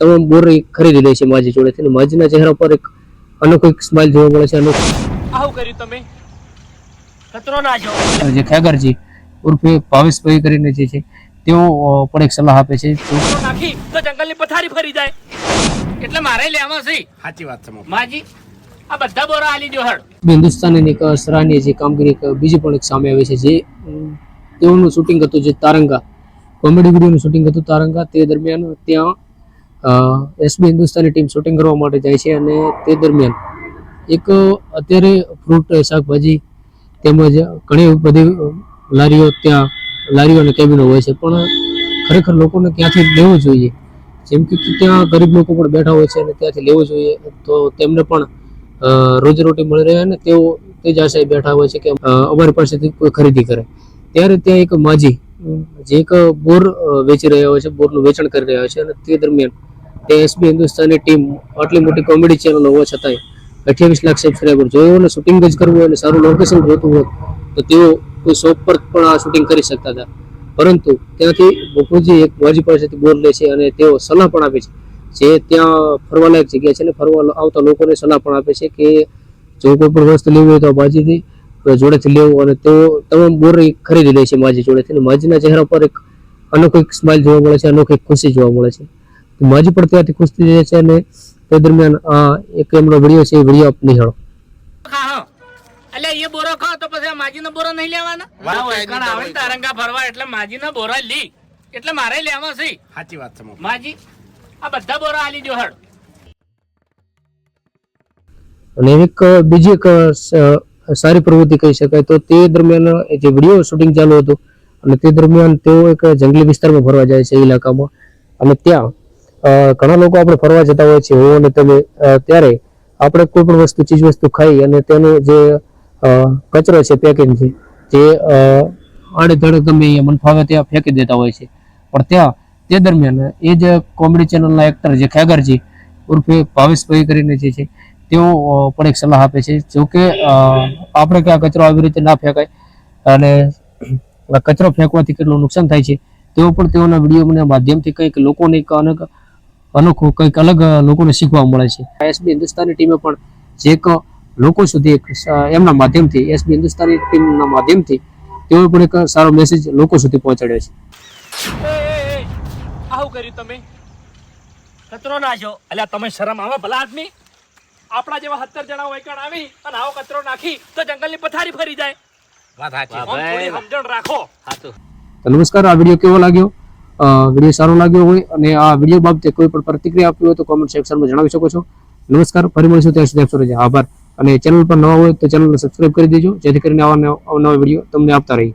તમામ બોર ખરીદી લે છે માજી જોડેથી અને માજીના ચહેરા પર એક અનોખો એક સ્માઇલ જોવા મળે છે અનોખો. આવું કર્યું તમે? ખતરો ના જો જે ખેગરજી ઉર્ફે ભાવેશભાઈ કરીને જે છે તેઓ પણ એક સલાહ આપે છે. તો નાખી તો જંગલની પથારી ફરી જાય. એટલે મારે લેવામાં છે. સાચી વાત છે માજી આ બધા બોરા આલી દો હળ. હિન્દુસ્તાનની એક સરાહનીય જે કામગીરી એક બીજી પણ એક સામે આવે છે જે તેઓનું શૂટિંગ હતું જે તારંગા. કોમેડી વિડીયોનું શૂટિંગ હતું તારંગા. તે દરમિયાન ત્યાં એસબી હિન્દુસ્તાની ટીમ શૂટિંગ કરવા માટે જાય છે અને તે દરમિયાન એક અત્યારે ફ્રૂટ, શાકભાજી તેમજ ઘણી બધી લારીઓ ત્યાં, લારીઓ અને કેબિનો હોય છે. પણ ખરેખર લોકોને ત્યાંથી લેવું જોઈએ. જેમ કે ત્યાં ગરીબ લોકો પણ બેઠા હોય છે અને ત્યાંથી લેવું જોઈએ. તો તેમને પણ રોજીરોટી મળી રહે અને તેઓ તે જ આશાએ બેઠા હોય છે કે અમારી પાસેથી કોઈ ખરીદી કરે. ત્યારે ત્યાં એક માજી, જે એક બોર વેચી રહ્યા હોય છે, બોરનું વેચાણ કરી રહ્યા હોય છે અને તે દરમિયાન તે એસબી હિન્દુસ્તાની ટીમ આટલી મોટી કોમેડી ચેનલ હોવા છતાંય અઠ્યાવીસ લાખ સબસ્ક્રાઈબર જો એઓને શૂટિંગ જ કરવું હોય અને સારું લોકેશન જોતું હોત તો તેઓ કોઈ શોપ પર પણ આ શૂટિંગ કરી શકતા હતા. પરંતુ ત્યાંથી બપોરજી એક માજી પાસેથી બોર લે છે અને તેઓ સલાહ પણ આપે છે. જે ત્યાં ફરવાલાયક જગ્યા છે અને ફરવા આવતા લોકોને સલાહ પણ આપે છે કે જો કોઈ પણ વસ્તુ લેવી હોય તો બાજીથી જોડેથી લેવું અને તેઓ તમામ બોર ખરીદી લે છે માજી જોડેથી અને માજીના ચહેરા પર એક અનોખી સ્માઇલ જોવા મળે છે, અનોખી ખુશી જોવા મળે છે. માજી પણ ત્યાંથી ખુશ થઈ જાય છે અને તે દરમિયાન આ એક એમનો વીડિયો છે એ વીડિયો આપ નિહાળો. એટલે એ બોરો ખાઓ તો પછી માજીનો બોરો નહીં લેવાના? વાત ના હોય, કાંઈ નહીં કણ આવે તારંગા ફરવા એટલે માજીના બોરા લી. એટલે મારે લેવા છે. સાચી વાત છે માજી આ બધા બોરા આલી દો હળ અને એક બીજી એક સારી પ્રવૃત્તિ કહી શકાય. તો તે દરમિયાન જે વીડિયો શૂટિંગ ચાલુ હતું અને તે દરમિયાન તેઓ એક જંગલી વિસ્તારમાં ફરવા જાય છે ઇલાકામાં અને ત્યાં ઘણા લોકો આપણે ફરવા જતા હોય છે હું અને તમે ત્યારે આપણે કોઈ પણ વસ્તુ, ચીજ વસ્તુ ખાઈ અને તેનો જે કચરો છે પેકિંગ છે તે આડેધડ ગમે એ મન ફાવે ત્યાં ફેંકી દેતા હોય છે. પણ ત્યાં, તે દરમિયાન એ જ કોમેડી ચેનલના એક્ટર જે ખેગરજી ઉર્ફે ભાવેશભાઈ કરીને જે છે, તેઓ પણ એક સલાહ આપે છે, જો કે આપણે કે કચરો આવી રીતે ના ફેંકાય અને કચરો ફેંકવાથી કેટલું નુકસાન થાય છે, તેઓ પણ તેઓના વિડીયોના માધ્યમથી કંઈક લોકોને અલગ અનોખું કંઈક અલગ લોકોને શીખવા મળે છે. એસબી હિન્દુસ્તાની ટીમે પણ જે એક લોકો સુધી એમના માધ્યમથી એસબી હિન્દુસ્તાની ટીમના માધ્યમથી તેઓ પણ એક સારો મેસેજ લોકો સુધી પહોંચાડ્યો છે. આવું કર્યું તમે? કચરો નાખ્યો. એટલે તમે શરમ આવે ભલા આદમી? આપણા જેવા સત્તર જણા હોય કણ આવી અને આવો કચરો નાખી તો જંગલની પથારી ફરી જાય. વાત સાચી. સમજણ રાખો. તો નમસ્કાર આ વીડિયો કેવો લાગ્યો? વીડિયો સારો લાગ્યો હોય અને આ વીડિયો બાબતે કોઈ પણ પ્રતિક્રિયા આપવી હોય તો કોમેન્ટ સેક્શનમાં જણાવી શકો છો. નમસ્કાર, ફરી મળીશું ત્યાં સુધી આપ સૌનો આભાર. અને ચેનલ પર નવા હોય તો ચેનલને સબસ્ક્રાઇબ કરી દેજો, જેથી કરીને આવા નવા વીડિયો તમને આપતા રહીએ.